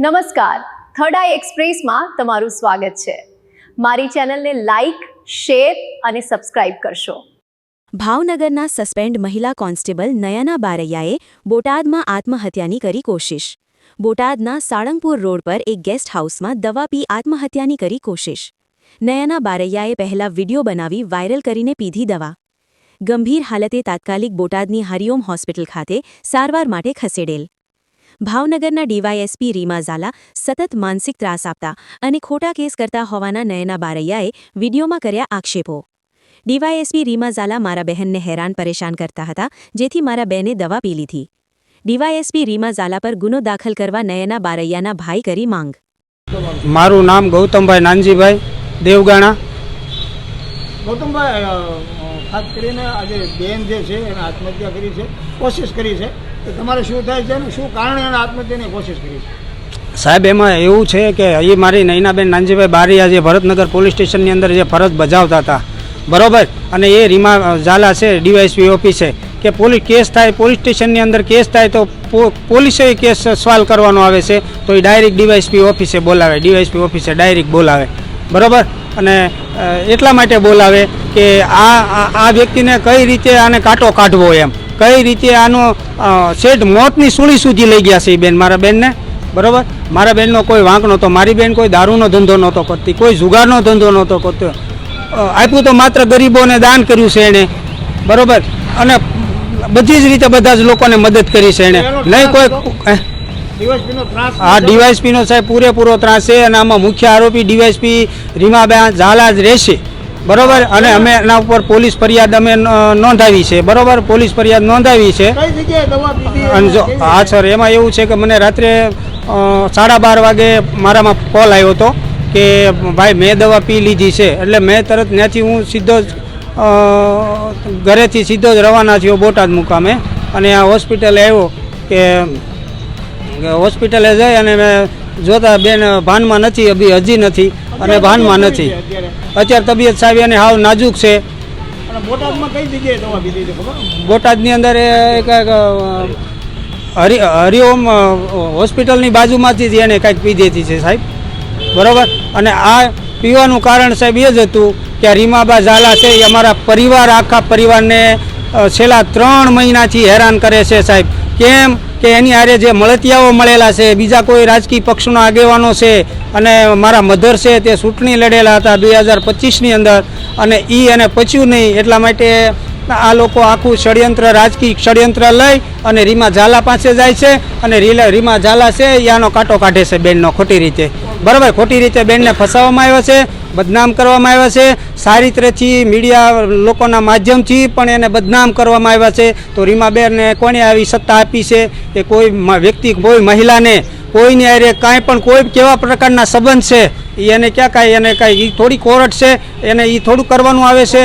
નમસ્કાર. થર્ડ આઈ એક્સપ્રેસમાં તમારું સ્વાગત છે. મારી ચેનલને લાઇક શેર અને સબસ્ક્રાઇબ કરશો. ભાવનગરના સસ્પેન્ડ મહિલા કોન્સ્ટેબલ નયના બારૈયાએ બોટાદમાં આત્મહત્યાની કરી કોશિશ. બોટાદના સાળંગપુર રોડ પર એક ગેસ્ટ હાઉસમાં દવા પી આત્મહત્યાની કરી કોશિશ. નયના બારૈયાએ પહેલા વીડિયો બનાવી વાયરલ કરીને પીધી દવા. ગંભીર હાલતે તાત્કાલિક બોટાદની હરિઓમ હોસ્પિટલ ખાતે સારવાર માટે ખસેડેલ. ભાવનગરના ડીવાયએસપી રીમા ઝાલા સતત માનસિક ત્રાસ આપતા અને ખોટા કેસ કરતા હોવાના નયના બારૈયાએ વિડીયોમાં કર્યા આક્ષેપો. ડીવાયએસપી રીમા ઝાલા મારા બહેનને હેરાન પરેશાન કરતા હતા જેથી મારા બહેને દવા પી લીધી. ડીવાયએસપી રીમા ઝાલા પર ગુનો દાખલ કરવા નયના બારૈયાના ભાઈ કરી માંગ. મારું નામ ગૌતમભાઈ નાનજીભાઈ દેવગાણા. ગૌતમભાઈ ખાસ કરીને આજે બેન જે છે એને આત્મહત્યા કરી છે કોશિશ કરી છે. તમારે શું થાય છે શું કારણે આત્મહત્યાની કોશિશ કરી છે? સાહેબ, એમાં એવું છે કે એ મારી નૈનાબેન નાનજીભાઈ બારિયા જે ભરતનગર પોલીસ સ્ટેશનની અંદર જે ફરજ બજાવતા હતા, બરોબર? અને એ રીમા ઝાલા છે, ડીવાયસપી ઓફિસે કે પોલીસ કેસ થાય, પોલીસ સ્ટેશનની અંદર કેસ થાય તો પોલીસે કેસ સવાલ કરવાનો આવે છે, તો એ ડાયરેક્ટ ડીવાયસપી ઓફિસે બોલાવે, ડીવાયસપી ઓફિસે ડાયરેક્ટ બોલાવે, બરોબર? અને એટલા માટે બોલાવે કે આ- આ વ્યક્તિને કઈ રીતે આને કાંટો કાઢવો એમ? કઈ રીતે આનો શેઠ મોતની સૂળી સુધી લઈ ગયા છે એ બેન મારા બેનને? બરાબર? મારા બેનનો કોઈ વાંક નહોતો મારી બેન કોઈ દારૂનો ધંધો નહોતો કરતી કોઈ જુગારનો ધંધો નહોતો કરતો. આપ્યું તો માત્ર ગરીબોને દાન કર્યું છે એણે. બરાબર? અને બધી જ રીતે બધા જ લોકોને મદદ કરી છે એણે. નહીં કોઈ હા? આ ડીવાયસપીનો સાહેબ પૂરેપૂરો ત્રાસ છે અને આમાં મુખ્ય આરોપી ડીવાયસપી રીમાબેન ઝાલા જ રહેશે. બરોબર? અને અમે એના ઉપર પોલીસ ફરિયાદ અમે નોંધાવી છે. બરોબર? પોલીસ ફરિયાદ નોંધાવી છે. અને જો હા સર એમાં એવું છે કે મને રાત્રે સાડા બાર વાગે મારામાં કોલ આવ્યો હતો કે ભાઈ મેં દવા પી લીધી છે. એટલે મેં તરત ત્યાંથી હું સીધો જ ઘરેથી સીધો જ રવાના થયો બોટાદ મુકામે. અને આ હોસ્પિટલે આવ્યો કે હોસ્પિટલે જઈ અને મેં જોતા બેન ભાનમાં નથી હજી નથી. અને ભાનમાં નથી અત્યારે તબિયત સાહેબ અને હાવ નાજુક છે. બોટાદની અંદર એક હરિ હરિઓમ હોસ્પિટલની બાજુમાંથી જ એને કાંઈક પી દેતી છે સાહેબ. બરાબર? અને આ પીવાનું કારણ સાહેબ એ જ હતું કે રીમાબા ઝાલા છે એ અમારા પરિવાર આખા પરિવારને છેલ્લા ત્રણ મહિનાથી હેરાન કરે છે સાહેબ. કેમ? કે એની હારે જે મળતિયાઓ મળેલા છે બીજા કોઈ રાજકીય પક્ષના આગેવાનો છે અને મારા મધર છે તે ચૂંટણી લડેલા હતા બે હજાર પચીસની અંદર. અને એ એને પચ્યું નહીં, એટલા માટે આ લોકો આખું ષડયંત્ર, રાજકીય ષડયંત્ર લઈ અને રીમા ઝાલા પાસે જાય છે અને રીમા ઝાલા છે આનો કાંટો કાઢે છે બેનનો ખોટી રીતે. બરાબર, ખોટી રીતે બેનને ફસાવવામાં આવ્યો છે, બદનામ કરવામાં આવ્યા છે. સારિત્રથી, મીડિયા લોકોના માધ્યમથી પણ એને બદનામ કરવામાં આવ્યા છે. તો રીમાબેનને કોણે આવી સત્તા આપી છે? કે કોઈ વ્યક્તિ, કોઈ મહિલાને કોઈની અરે કાંઈ પણ કોઈ કેવા પ્રકારના સંબંધ છે એને ક્યાં કાંઈ, એને કાંઈ એ થોડી કોરટ છે, એને એ થોડું કરવાનું આવે છે.